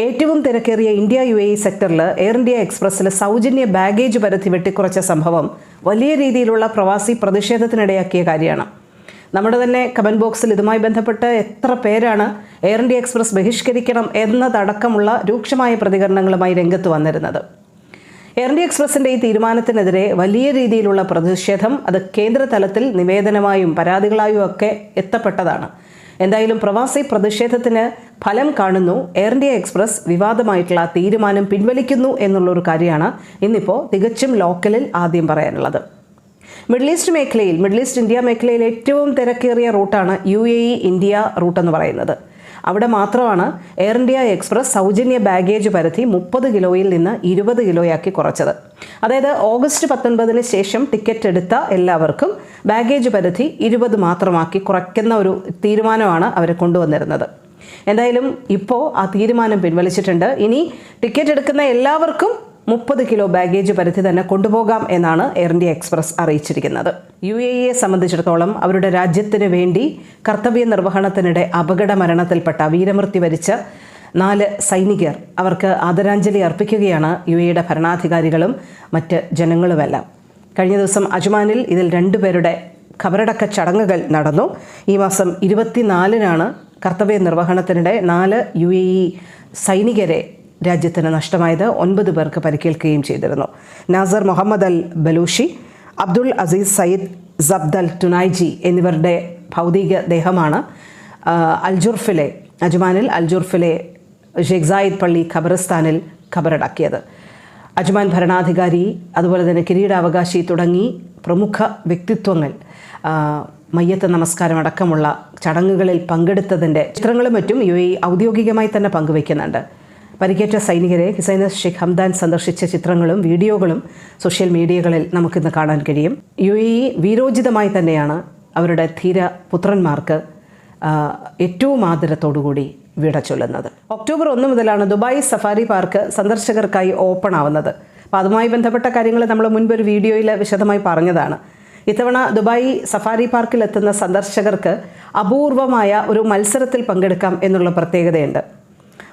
ഏറ്റവും തിരക്കേറിയ India U A സെക്ടറിൽ എയർ ഇന്ത്യ എക്സ്പ്രസ്സിൽ സൗജന്യ ബാഗേജ് പരിധി വെട്ടിക്കുറച്ച സംഭവം വലിയ രീതിയിലുള്ള പ്രവാസി പ്രതിഷേധത്തിനിടയാക്കിയ കാര്യമാണ്. നമ്മുടെ തന്നെ കമന്റ് ബോക്സിൽ ഇതുമായി ബന്ധപ്പെട്ട് എത്ര പേരാണ് എയർ ഇന്ത്യ എക്സ്പ്രസ് ബഹിഷ്കരിക്കണം എന്നതടക്കമുള്ള രൂക്ഷമായ പ്രതികരണങ്ങളുമായി രംഗത്ത് വന്നിരുന്നത്. എയർ ഇന്ത്യ എക്സ്പ്രസിന്റെ ഈ തീരുമാനത്തിനെതിരെ വലിയ രീതിയിലുള്ള പ്രതിഷേധം അത് കേന്ദ്ര തലത്തിൽ നിവേദനമായും പരാതികളായും ഒക്കെ എത്തപ്പെട്ടതാണ്. എന്തായാലും പ്രവാസി പ്രതിഷേധത്തിന് ഫലം കാണുന്നു. എയർ ഇന്ത്യ എക്സ്പ്രസ് വിവാദമായിട്ടുള്ള തീരുമാനം പിൻവലിക്കുന്നു എന്നുള്ളൊരു കാര്യമാണ് ഇന്നിപ്പോൾ തികച്ചും ലോക്കലിൽ ആദ്യം പറയാനുള്ളത്. മിഡിൽ ഈസ്റ്റ് മേഖലയിൽ മിഡിൽ ഈസ്റ്റ് ഇന്ത്യ മേഖലയിൽ ഏറ്റവും തിരക്കേറിയ റൂട്ടാണ് U A E India route എന്ന് പറയുന്നത്. അവിടെ മാത്രമാണ് എയർ ഇന്ത്യ എക്സ്പ്രസ് സൗജന്യ ബാഗേജ് പരിധി മുപ്പത് കിലോയിൽ നിന്ന് ഇരുപത് കിലോയാക്കി കുറച്ചത്. അതായത് ഓഗസ്റ്റ് പത്തൊൻപതിന് ശേഷം ടിക്കറ്റ് എടുത്ത എല്ലാവർക്കും ബാഗേജ് പരിധി ഇരുപത് മാത്രമാക്കി കുറയ്ക്കുന്ന ഒരു തീരുമാനമാണ് അവർ കൊണ്ടുവന്നിരുന്നത്. എന്തായാലും ഇപ്പോൾ ആ തീരുമാനം പിൻവലിച്ചിട്ടുണ്ട്. ഇനി ടിക്കറ്റ് എടുക്കുന്ന എല്ലാവർക്കും മുപ്പത് കിലോ ബാഗേജ് പരിധി തന്നെ കൊണ്ടുപോകാം എന്നാണ് എയർ ഇന്ത്യ എക്സ്പ്രസ് അറിയിച്ചിരിക്കുന്നത്. യു എ ഇയെ സംബന്ധിച്ചിടത്തോളം അവരുടെ രാജ്യത്തിന് വേണ്ടി കർത്തവ്യ നിർവഹണത്തിനിടെ അപകട മരണത്തിൽപ്പെട്ട വീരമൃത്യു വരിച്ച നാല് സൈനികർ അവർക്ക് ആദരാഞ്ജലി അർപ്പിക്കുകയാണ് യു എയുടെ ഭരണാധികാരികളും മറ്റ് ജനങ്ങളുമെല്ലാം. കഴിഞ്ഞ ദിവസം അജ്മാനിൽ ഇതിൽ രണ്ടുപേരുടെ ഖബറടക്ക ചടങ്ങുകൾ നടന്നു. ഈ മാസം ഇരുപത്തിനാലിനാണ് കർത്തവ്യ നിർവഹണത്തിനിടെ നാല് യു എ ഇ സൈനികരെ രാജ്യത്തിന് നഷ്ടമായത് ഒൻപത് പേർക്ക് പരിക്കേൽക്കുകയും ചെയ്തിരുന്നു. Nasser Muhammad Al Balushi Abdul Aziz Sayed Sabdal Tunaiji എന്നിവരുടെ ഭൗതിക ദേഹമാണ്. അൽജുർഫിലെ അജ്മാനിൽ അൽജുർഫിലെ ഷെയ്ഖ് സായിദ് പള്ളി ഖബറിസ്ഥാനിൽ ഖബറടക്കിയത്. അജ്മാൻ ഭരണാധികാരി അതുപോലെ തന്നെ കിരീടാവകാശി തുടങ്ങി പ്രമുഖ വ്യക്തിത്വങ്ങൾ മയ്യത്ത് നമസ്കാരം അടക്കമുള്ള ചടങ്ങുകളിൽ പങ്കെടുത്തതിന്റെ ചിത്രങ്ങളും മറ്റും യു ഔദ്യോഗികമായി തന്നെ പങ്കുവയ്ക്കുന്നുണ്ട്. പരിക്കേറ്റ സൈനികരെ ഹിസൈനസ് ഷെയ്ഖ് ഹംദാൻ സന്ദർശിച്ച ചിത്രങ്ങളും വീഡിയോകളും സോഷ്യൽ മീഡിയകളിൽ നമുക്കിന്ന് കാണാൻ കഴിയും. യു എ വീരോചിതമായി തന്നെയാണ് അവരുടെ ധീര പുത്രന്മാർക്ക് ഏറ്റവും ആദരത്തോടുകൂടി വിട ചൊല്ലുന്നത്. ഒക്ടോബർ ഒന്ന് മുതലാണ് ദുബായ് സഫാരി പാർക്ക് സന്ദർശകർക്കായി ഓപ്പൺ ആവുന്നത്. അപ്പോൾ അതുമായി ബന്ധപ്പെട്ട കാര്യങ്ങൾ നമ്മൾ മുൻപൊരു വീഡിയോയിൽ വിശദമായി പറഞ്ഞതാണ്. ഇത്തവണ ദുബായ് സഫാരി പാർക്കിലെത്തുന്ന സന്ദർശകർക്ക് അപൂർവമായ ഒരു മത്സരത്തിൽ പങ്കെടുക്കാം എന്നുള്ള പ്രത്യേകതയുണ്ട്.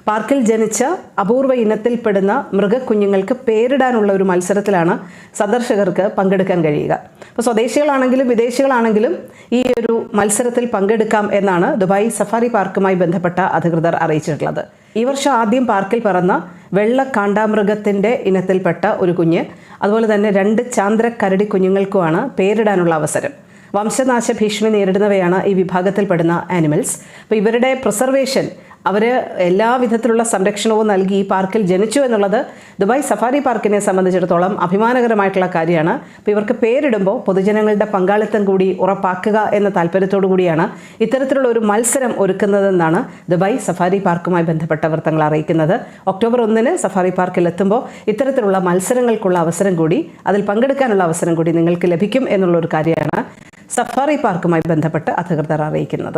പാർക്കിൽ ജനിച്ച അപൂർവ ഇനത്തിൽപ്പെടുന്ന മൃഗക്കുഞ്ഞുങ്ങൾക്ക് പേരിടാനുള്ള ഒരു മത്സരത്തിലാണ് സന്ദർശകർക്ക് പങ്കെടുക്കാൻ കഴിയുക. അപ്പോൾ സ്വദേശികളാണെങ്കിലും വിദേശികളാണെങ്കിലും ഈ ഒരു മത്സരത്തിൽ പങ്കെടുക്കാം എന്നാണ് ദുബായ് സഫാരി പാർക്കുമായി ബന്ധപ്പെട്ട അധികൃതർ അറിയിച്ചിട്ടുള്ളത്. ഈ വർഷം ആദ്യം പാർക്കിൽ പറന്ന വെള്ള കാണ്ടാമൃഗത്തിന്റെ ഇനത്തിൽപ്പെട്ട ഒരു കുഞ്ഞ് അതുപോലെ തന്നെ രണ്ട് ചാന്ദ്ര കരടി കുഞ്ഞുങ്ങൾക്കുമാണ് പേരിടാനുള്ള അവസരം. വംശനാശ ഭീഷണി നേരിടുന്നവയാണ് ഈ വിഭാഗത്തിൽപ്പെടുന്ന ആനിമൽസ്. അപ്പോൾ ഇവരുടെ പ്രിസർവേഷൻ അവർ എല്ലാവിധത്തിലുള്ള സംരക്ഷണവും നൽകി ഈ പാർക്കിൽ ജനിച്ചു എന്നുള്ളത് ദുബായ് സഫാരി പാർക്കിനെ സംബന്ധിച്ചിടത്തോളം അഭിമാനകരമായിട്ടുള്ള കാര്യമാണ്. അപ്പോൾ ഇവർക്ക് പേരിടുമ്പോൾ പൊതുജനങ്ങളുടെ പങ്കാളിത്തം കൂടി ഉറപ്പാക്കുക എന്ന താല്പര്യത്തോടു കൂടിയാണ് ഇത്തരത്തിലുള്ള ഒരു മത്സരം ഒരുക്കുന്നതെന്നാണ് ദുബായ് സഫാരി പാർക്കുമായി ബന്ധപ്പെട്ട വൃത്തങ്ങൾ അറിയിക്കുന്നത്. ഒക്ടോബർ ഒന്നിന് സഫാരി പാർക്കിൽ എത്തുമ്പോൾ ഇത്തരത്തിലുള്ള മത്സരങ്ങൾക്കുള്ള അവസരം കൂടി അതിൽ പങ്കെടുക്കാനുള്ള അവസരം കൂടി നിങ്ങൾക്ക് ലഭിക്കും എന്നുള്ളൊരു കാര്യമാണ് സഫാറി പാർക്കുമായി ബന്ധപ്പെട്ട് അധികൃതർ അറിയിക്കുന്നത്.